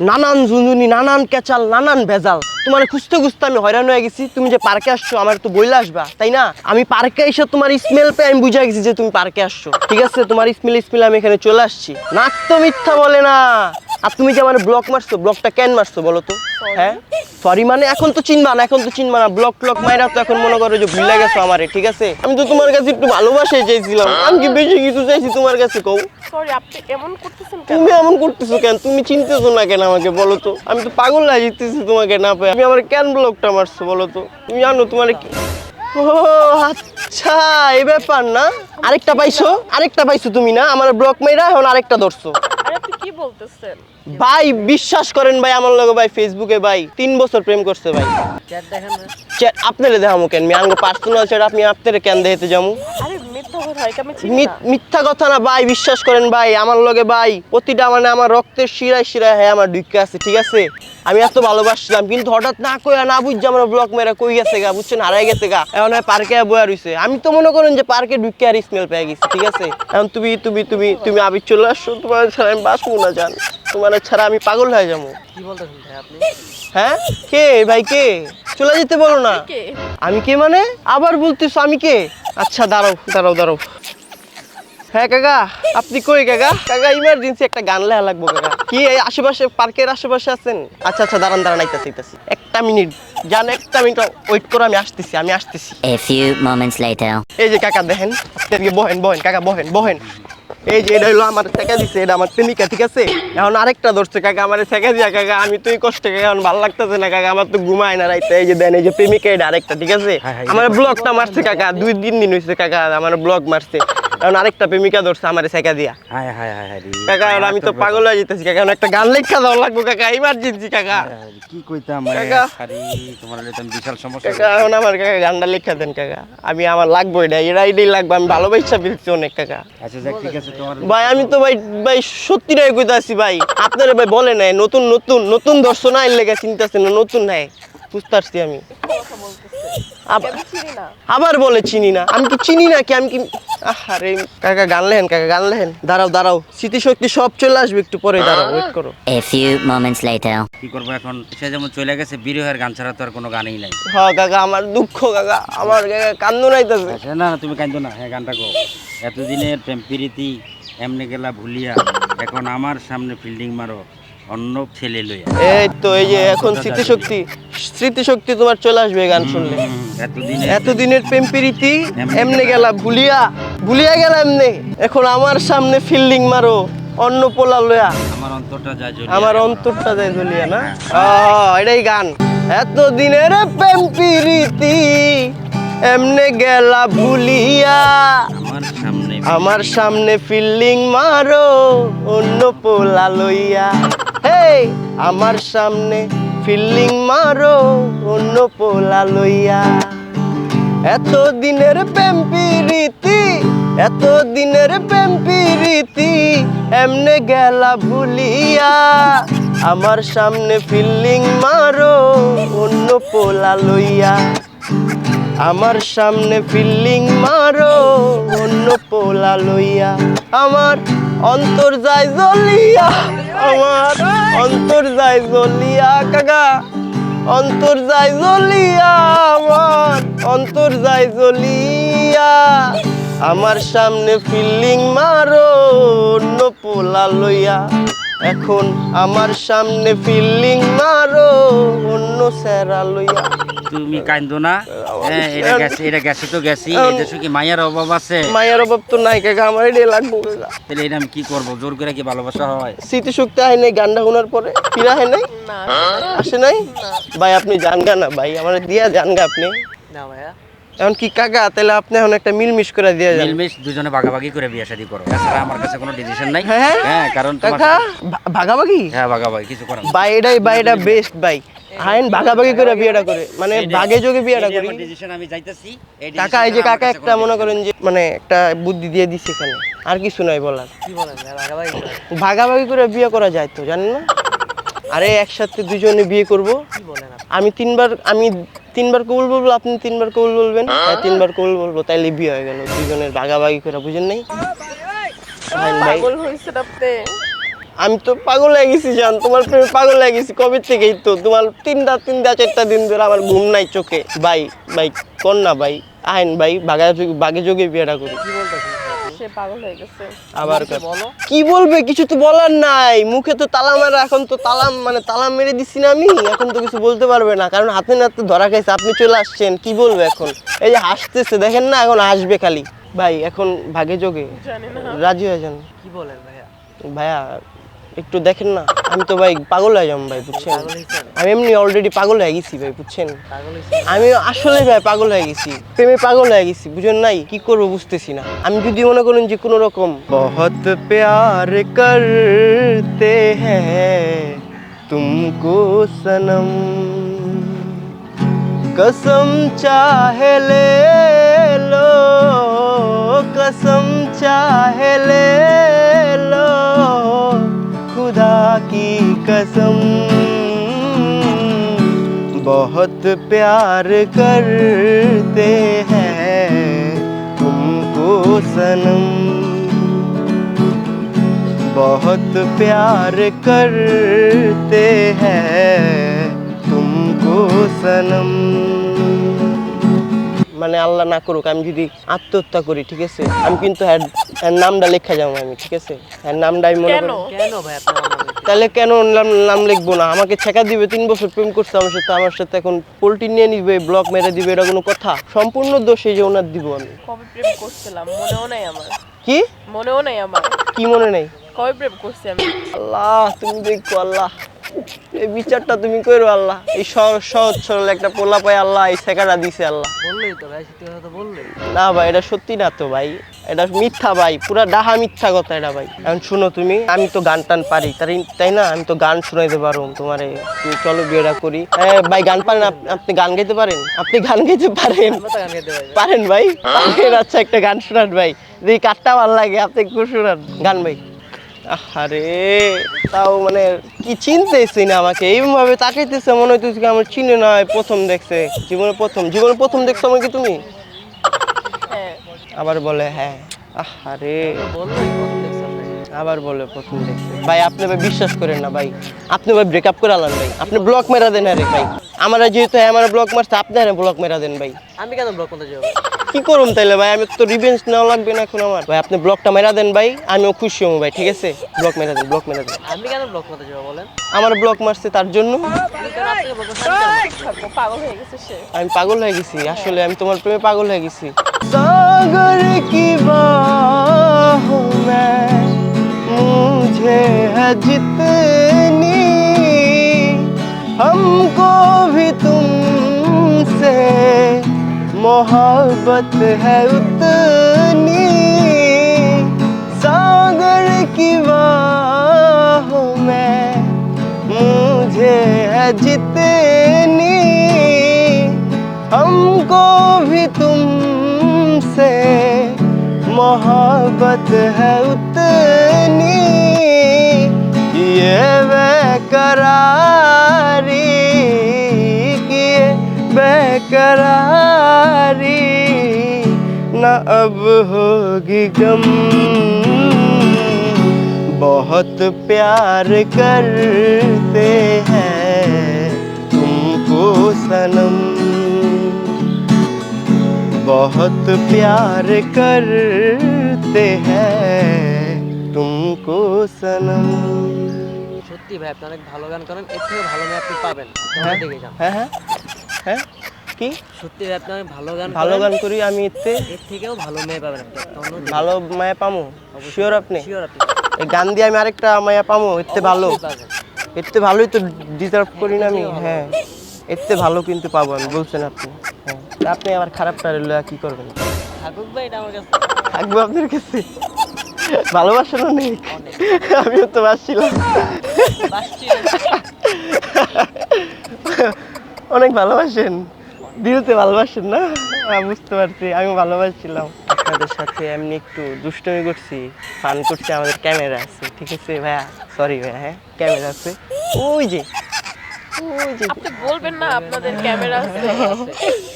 নানান ঝুনঝুনি, নানান কেচাল, নানান ভেজাল। তোমার খুঁজতে খুঁজতে আমি হয়রান হয়ে গেছি। তুমি যে পার্কে আসছো, আমার তো বইলে আসবা, তাই না? আমি পার্কে এসে তোমার স্মেল পেয়ে আমি বুঝে গেছি যে তুমি পার্কে আসছো। ঠিক আছে? তোমার স্মেল স্মেল আমি এখানে চলে আসছি। নাক তো মিথ্যা বলে না। আর তুমি যে আমার ব্লক মারছো ব্লকটা কেন মারছো বলো তো? হ্যাঁ? সরি মানে এখন তো চিনবা না এখন তো চিনবা না। ব্লক ট্লক মাইরা তো এখন মনে করো যে ভুলে গেছো আমারে ঠিক আছে? আমি তো তোমার কাছে একটু ভালোবাসাই চাইছিলাম। আমি কি বেশি কিছু চাইছি তোমার কাছে কও? সরি আপনি এমন করতেছেন কেন? তুমি এমন করতেছো কেন? তুমি চিনতেছো না কেন আমাকে বলো তো? আমি তো পাগল হয়ে যেতেছি তোমাকে না পেয়ে। তুমি আমার কেন ব্লকটা মারছো বলো তো? তুমি জানো তোমার কি? ও আচ্ছা এই ব্যাপার না? আরেকটা পাইছো? আরেকটা পাইছো তুমি না? আমার ব্লক মাইরা এখন আরেকটা ধরছো। কি বলতেছেন? ভাই বিশ্বাস করেন ভাই আমার লগে ভাই ফেসবুকে ভাই তিন বছর প্রেম করছে ভাই। চ্যাট আপনারে দেখামো কেন? আমি আঙ্গ পার্সোনাল চ্যাট আপনি আপনারে কেন দেখতে যাব আরে মিথ্যা কথা না। মিথ্যা কথা না ভাই বিশ্বাস করেন ভাই আমার লগে ভাই প্রতিটা মানে আমার রক্তের শিরায় শিরায় হ্যাঁ আমার ঢুকে আছে ঠিক আছে? আমি এত ভালোবাসছিলাম কিন্তু হঠাৎ না কইয়া না বুঝছে আমার ব্লক মেরা কই গেছে গা বুঝছেন? হারাই গেছে গা। এখন পার্কে বয়া রইছে। আমি তো মনে করেন যে পার্কে ঢুকে আর স্মেল পেয়ে গেছি ঠিক আছে? এখন তুমি তুমি তুমি তুমি আবি চলে আসছো তোমার ছাড়া আমি বাঁচবো না জান। তোমার ছাড়া আমি পাগল হয়ে যাব। কি বলতেছেন ভাই আপনি? হ্যাঁ? কে? ভাই কে? চলে যেতে বলো না। আমি কে মানে? আবার বলতেছো আমি কে? আচ্ছা দাঁড়াও দাঁড়াও দাঁড়াও। হ্যাঁ কাকা আপনি কই কাকা? কাকা ইমার্জেন্সি একটা গান লেখা লাগবো কাকা। কি এই আশেপাশে পার্কের আশেপাশে আছেন? আচ্ছা আচ্ছা দাঁড়ান দাঁড়ান আইতাছি আইতাছি। একটা মিনিট জান একটা মিনিট ওয়েট করো আমি আসতেছি আমি আসতেছি। এ ফিউ মোমেন্টস লেটার এই যে কাকা দেখেন আপনি বহেন বহেন কাকা বহেন বহেন। এই যে এটা হলো আমার শেখা দিছে এটা আমার প্রেমিকা ঠিক আছে? এখন আরেকটা ধরছে কাকা আমার শেখা দিয়া কাকা আমি তুই কষ্ট কাকা এখন ভালো লাগতেছে না কাকা আমার তো ঘুমায় না রাইতে। এই যে দেন এই যে প্রেমিকা এটা আরেকটা ঠিক আছে? আমার ব্লগটা মারছে কাকা দুই তিন দিন হয়েছে কাকা আমার ব্লগ মারছে। এখন আরেকটা প্রেমিকা ধরছে আমার শেখা দিয়া। হায় হায় হায় হায় কাকা আমি তো পাগল হয়ে যেতেছি কাকা। একটা গান লেখা দেওয়া লাগবো কাকা। ইমার্জেন্সি কাকা। কি কইতাম কাকা। তোমার বিশাল সমস্যা কাকা এখন আমার কাকা গানটা লেখা দেন কাকা। আমি আমার লাগবো এটা এরা এটাই লাগবে আমি ভালোবাসা ফেলছি অনেক কাকা। আচ্ছা যাক ঠিক আছে তোমার ভাই আমি তো ভাই ভাই সত্যি সত্যিটাই কইতাছি ভাই। আপনারা ভাই বলে নাই নতুন নতুন নতুন দর্শন আইন লেগে চিন্তাছে না নতুন নাই বুঝতে পারছি আমি কথা বলতেছেন আব- আমি চিনি না আবার বলে চিনি না। আমি কি চিনি না কি আমি কি আরে কাকা গান লেহেন কাকা গান লেহেন। দাঁড়াও দাঁড়াও। স্মৃতিশক্তি সব চলে আসবে একটু পরে দাঁড়াও ওয়েট করো। A few moments later. কি করব এখন? সে যেমন চলে গেছে বিরহের গান ছাড়া তো আর কোনো গানই নাই। হ্যাঁ কাকা আমার দুঃখ কাকা। আমার কাকা কান্দু নাইতেছে আচ্ছা না না তুমি কাঁদো না। হ্যাঁ গানটা গো এতদিনের প্রেম প্রীতি এমনি গেলা ভুলিয়া এখন আমার সামনে ফিল্ডিং মারো। অন্য ছেলে লইয়া। এই তো এই যে এখন স্মৃতিশক্তি। স্মৃতিশক্তি তোমার চলে আসবে গান শুনলে। এতদিনের প্রেম। প্রীতি এমনি গেলা ভুলিয়া ভুলিয়া গেলা এমনি। এখন আমার সামনে ফিল্ডিং মারো অন্য পোলা লয়া আমার অন্তরটা যায় জ্বলিয়া। আমার অন্তরটা দেয় ঝুলিয়া না? আহ, এটাই গান। এতদিনের প্রেম প্রীতি এমনে গেলা ভুলিয়া। আমার সামনে আমার সামনে ফিল্ডিং মারো অন্য পোলা লইয়া। হে আমার সামনে ফিল্ডিং মারো, অন্য পোলা লইয়া। এত দিনের প্রেম প্রীতি এত দিনের প্রেম প্রীতি, এমনে গেলা ভুলিয়া। আমার সামনে ফিল্ডিং মারো, অন্য পোলা লইয়া। আমার সামনে ফিল্ডিং মারো, অন্য পোলা লইয়া। আমার অন্তর যায় জ্বলিয়া। আমার অন্তর যায় জ্বলিয়া, কাকা। অন্তর যায় জ্বলিয়া, আমার অন্তর যায় জ্বলিয়া। আমার সামনে ফিল্ডিং মারো অন্য পোলা লইয়া। এখন আমার সামনে ফিল্ডিং মারো, অন্য স্যারা লইয়া। তুমি কান্দো না? হ্যাঁ এটা গেছে এটা গেছে তো গেছি কি মায়ের অভাব আছে? মায়ের অভাব তো নাই কাকা আমার এটাই লাগবো কাকা। তাহলে এটা আমি কি করব? জোর করে কি ভালোবাসা হয়? স্মৃতিশক্তি আয় নাই গানটা শোনার পরে? ফিরা হয় নাই? না। আসে নাই? ভাই আপনি জান গা না ভাই আমার দিয়া জান গা আপনি। না ভাইয়া। এখন কি কাকা তাহলে আপনি এখন একটা মিলমিশ করে দিয়ে যান। মিলমিশ দুজনে ভাগাভাগি করে বিয়ে শাদী করো। তাছাড়া আমার কাছে কোনো ডিসিশন নাই। হ্যাঁ? হ্যাঁ কারণ কাকা ভাগাভাগি? হ্যাঁ ভাগাভাগি কিছু করার ভাই এটাই ভাই এটা বেস্ট ভাই। আইন ভাগাভাগি করে বিয়েটা করে মানে ভাগে যোগে বিয়েটা করি। আমি যাইতেছি কাকা এই যে কাকা একটা মনে করেন যে মানে একটা বুদ্ধি দিয়ে দিছে এখানে আর কিছু নাই বলার। কি ভাগাভাগি ভাগাভাগি করে বিয়ে করা যায় তো জানেন না? আরে একসাথে দুজনে বিয়ে করব। আমি তিনবার আমি তিনবার কবুল বলব আপনি তিনবার কবুল বলবেন। তিনবার কবুল বলব তাইলে বিয়ে হয়ে গেল। দুজনের ভাগাভাগি করে বুঝেন নাই? ভাই আমি তো পাগল হয়ে গেছি জান। তোমার প্রেমে পাগল হয়ে গেছি। কবে থেকেই তো? তোমার তিনটা তিনটা চারটা দিন ধরে আমার ঘুম নাই চোখে। ভাই ভাই কর না ভাই? আইন ভাই বাগা বাগে যোগে বিয়েটা করি সে? পাগল হয়ে গেছে। আবার কি বলবে? কিছু তো বলার নাই। মুখে তো তালা মারা এখন তো তালা মানে তালা মেরে দিছি না আমি। এখন তো কিছু বলতে পারবে না। কারণ হাতে নাতে ধরা খাইছে। আপনি চলে আসছেন। কি বলবে এখন? এই যে হাসতেছে দেখেন না এখন আসবে খালি। ভাই এখন ভাগে যোগে রাজি হয়ে যান। কি বলেন ভাইয়া? ভাইয়া একটু দেখেন না আমি তো ভাই পাগল হয়ে যাম ভাই বুঝছেন পাগল হয়েছেন আমি এমনি অলরেডি পাগল হয়ে গেছি ভাই বুঝছেন পাগল হয়েছেন আমি আসলে ভাই পাগল হয়ে গেছি প্রেমে পাগল হয়ে গেছি বুঝেন নাই কি করবো বুঝতেছি না আমি যদি মনে করেন যে কোনো রকম বহুত প্যার করতে হ্যাঁ তুমকো সনম कसम चाहे ले लो कसम चाहे ले लो कसम बहुत प्यार करते हैं तुमको सनम। बहुत प्यार करते हैं तुमको सनम। মানে আল্লাহ না করুক আমি যদি আত্মহত্যা করি ঠিক আছে? আমি কিন্তু এর এর নামটা লেখা যাব আমি ঠিক আছে? এর নামটা আমি মনে করি। কেন ভাই? তাহলে কেন নাম নাম লিখব না? আমাকে ছেকা দিবে তিন বছর প্রেম করছে আমার সাথে আমার সাথে এখন পোল্ট্রি নিয়ে নিবে ব্লক মেরে দিবে এটা কোনো কথা? সম্পূর্ণ দোষ এই যে ওনার দিব আমি। কবে প্রেম করছিলাম? মনেও নাই আমার। কি? মনেও নাই আমার। কি মনে নেই? কবে প্রেম করছি আমি? আল্লাহ তুমি দেখো আল্লাহ। এই বিচারটা তুমি করো আল্লাহ। এই সহজ সরল একটা পোলা পায় আল্লাহ এই শেখাটা দিছে আল্লাহ। বললেই তো ভাই সত্যি কথা বললেই। না ভাই এটা সত্যি না তো ভাই। এটা মিথ্যা ভাই পুরা ডাহা মিথ্যা কথা এটা ভাই। এখন শুনো তুমি আমি তো গান টান পারি তাই তাই না? আমি তো গান শোনাইতে পারো তোমারে। তুমি চলো বিয়েটা করি। ভাই গান পারেন আপনি গান গাইতে পারেন? আপনি গান গাইতে পারেন? পারেন ভাই? আচ্ছা একটা গান শোনান ভাই। দেখি কাটটা ভালো লাগে আপনি একটু শোনান। গান ভাই। আরে তাও মানে কি চিনতেছি না আমাকে? এইভাবে তাকাইতেছে, মনে হইতেছে কি আমার চিনে না প্রথম দেখছে। জীবনে প্রথম জীবনে প্রথম দেখছ আমাকে তুমি? হ্যাঁ আবার বলে হ্যাঁ। আরে আবার বলে প্রথম দেখছে। ভাই, আপনি ভাই বিশ্বাস করেন না, ভাই। আপনি ভাই ব্রেকআপ করে আলান, ভাই। আপনি ব্লক মেরা দেন আরে, ভাই। আমরা যেহেতু আমার ব্লক মারছে, আপনি ব্লক মেরা দেন, ভাই। আমি কেন ব্লক করতে যাব? কি করুম তাইলে ভাই? আমি তো রিভেঞ্জ নেওয়া লাগবে না এখন আমার। ভাই আপনি ব্লকটা মেরা দেন ভাই আমিও খুশি হব ভাই ঠিক আছে? ব্লক মেরা দেন ব্লক মেরা দেন। আমি কেন ব্লক করতে যাব বলেন? আমার ব্লক মারছে তার জন্য। আমি পাগল হয়ে গেছি আসলে আমি তোমার প্রেমে পাগল হয়ে গেছি। সাগর কি বাহ মুঝে হ্যাঁ জিতে मोहब्बत है उतनी, सागर की बाहों में मुझे है जितनी। हमको भी तुमसे मोहब्बत है उतनी। ये बेकरारी किए बेकरारी न अब होगी गम बहुत प्यार करते हैं तुमको सनम बहुत प्यार करते हैं तुमको सनम সত্যি ভাই আপনি অনেক ভালো গান করেন এর থেকে ভালো মেয়ে আপনি পাবেন হ্যাঁ দেখে যান হ্যাঁ হ্যাঁ হ্যাঁ? কি? সত্যি আপনি ভালো গান ভালো গান করি আমি এতে। এর থেকেও ভালো মেয়ে পাবেন আপনি ভালো মায়া পামো? শিওর আপনি? শিওর আপনি। এই গান দিয়ে আমি আরেকটা মায়া পামো? এতে ভালো। এতে ভালোই তো ডিজার্ভ করি না আমি। হ্যাঁ। এতে ভালো কিন্তু পাবো আমি বলছেন আপনি। হ্যাঁ। আপনি আবার খারাপটা রইল কি করবেন? থাকুক ভাই এটা আমার কাছে। থাকব আপনার কাছে? ভালোবাসেন অনেক? আমিও তো বাসছিলাম। বাসছি অনেক ভালোবাসেন। দিদিতে ভালোবাসেন না? হ্যাঁ, বুঝতে পারছি আমি ভালোবাসছিলাম। আপনাদের সাথে এমনি একটু দুষ্টমি করছি ফান করছি আমাদের ক্যামেরা আছে ঠিক আছে ভাইয়া? সরি ভাইয়া হ্যাঁ ক্যামেরা আছে। ওই যে ওই যে। আপনি বলবেন না আপনাদের ক্যামেরা আছে।